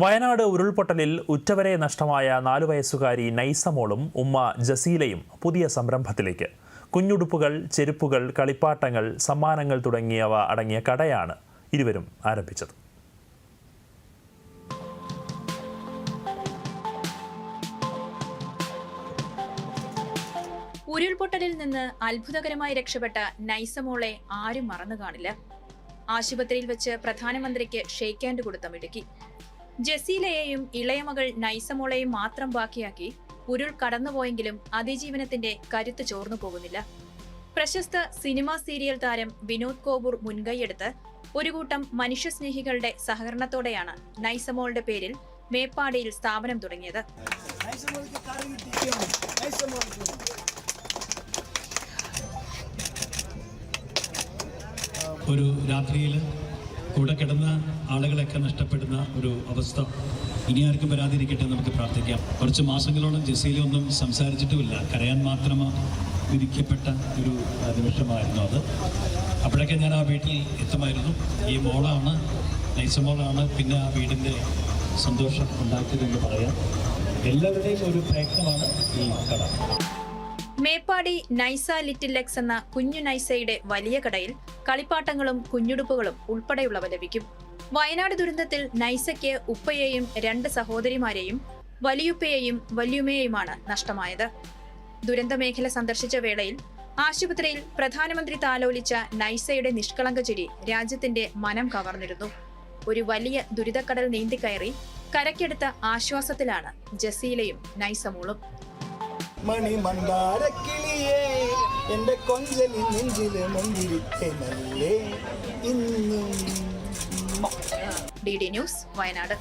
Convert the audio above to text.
വയനാട് ഉരുൾപൊട്ടലിൽ ഉറ്റവരെ നഷ്ടമായ നാലു വയസ്സുകാരി നൈസമോളും ഉമ്മ ജസീലയും പുതിയ സംരംഭത്തിലേക്ക്. കുഞ്ഞുടുപ്പുകൾ ചെരുപ്പുകൾ കളിപ്പാട്ടങ്ങൾ സമ്മാനങ്ങൾ തുടങ്ങിയവ അടങ്ങിയ കടയാണ് ഇരുവരും ആരംഭിച്ചത്. ഉരുൾപൊട്ടലിൽ നിന്ന് അത്ഭുതകരമായി രക്ഷപ്പെട്ട നൈസമോളെ ആരും മറന്നു കാണില്ല. ആശുപത്രിയിൽ വെച്ച് പ്രധാനമന്ത്രിക്ക് ഷെയ്ക്ക് ഹാൻഡ് കൊടുത്ത മിടുക്കി. ജസീലയെയും ഇളയമകൾ നൈസമോളെയും മാത്രം ബാക്കിയാക്കി ഉരുൾ കടന്നുപോയെങ്കിലും അതിജീവനത്തിന്റെ കരുത്ത് ചോർന്നു പോകുന്നില്ല. പ്രശസ്ത സിനിമാ സീരിയൽ താരം വിനോദ് കോപൂർ മുൻകൈയെടുത്ത് ഒരു കൂട്ടം മനുഷ്യസ്നേഹികളുടെ സഹകരണത്തോടെയാണ് നൈസമോളുടെ പേരിൽ മേപ്പാടിയിൽ സ്ഥാപനം തുടങ്ങിയത്. ഒരു രാത്രിയിൽ കൂടെ കിടന്ന ആളുകളൊക്കെ നഷ്ടപ്പെടുന്ന ഒരു അവസ്ഥ ഇനി ആർക്കും വരാതിരിക്കട്ടെ നമുക്ക് പ്രാർത്ഥിക്കാം. കുറച്ച് മാസങ്ങളോളം ജസീലൊന്നും സംസാരിച്ചിട്ടുമില്ല. കരയാൻ മാത്രം വിധിക്കപ്പെട്ട ഒരു നിമിഷമായിരുന്നു അത്. അപ്പോഴൊക്കെ ഞാൻ ആ വീട്ടിൽ എത്തുമായിരുന്നു. ഈ മോളാണ് നൈസ മോളാണ് പിന്നെ ആ വീടിന്റെ സന്തോഷം ഉണ്ടാക്കിയതെന്ന് പറയാം. എല്ലാവരുടെയും ഒരു പ്രയത്നമാണ് ഈ കട മേപ്പാടി നൈസ ലിറ്റിൽ ലെക്സ് എന്ന കുഞ്ഞു നൈസയുടെ വലിയ കടയിൽ കളിപ്പാട്ടങ്ങളും കുഞ്ഞുടുപ്പുകളും ഉൾപ്പെടെയുള്ളവ ലഭിക്കും. വയനാട് ദുരന്തത്തിൽ നൈസയ്ക്ക് ഉപ്പയെയും രണ്ട് സഹോദരിമാരെയും വലിയുപ്പയെയും വല്യുമ്മയെയുമാണ് നഷ്ടമായത്. ദുരന്തമേഖല സന്ദർശിച്ച വേളയിൽ ആശുപത്രിയിൽ പ്രധാനമന്ത്രി താലോലിച്ച നൈസയുടെ നിഷ്കളങ്ക ചിരി രാജ്യത്തിന്റെ മനം കവർന്നിരുന്നു. ഒരു വലിയ ദുരിതക്കടൽ നീന്തിക്കയറി കരക്കെടുത്ത ആശ്വാസത്തിലാണ് ജസീലയും നൈസമോളും മണി മന്ദാരക്കിളിയേ എന്റെ കൊഞ്ചലി നെഞ്ചിൽ മുന്തിരിക്കെ നല്ലേ ഇന്നും ഡി ഡി ന്യൂസ് വയനാട്.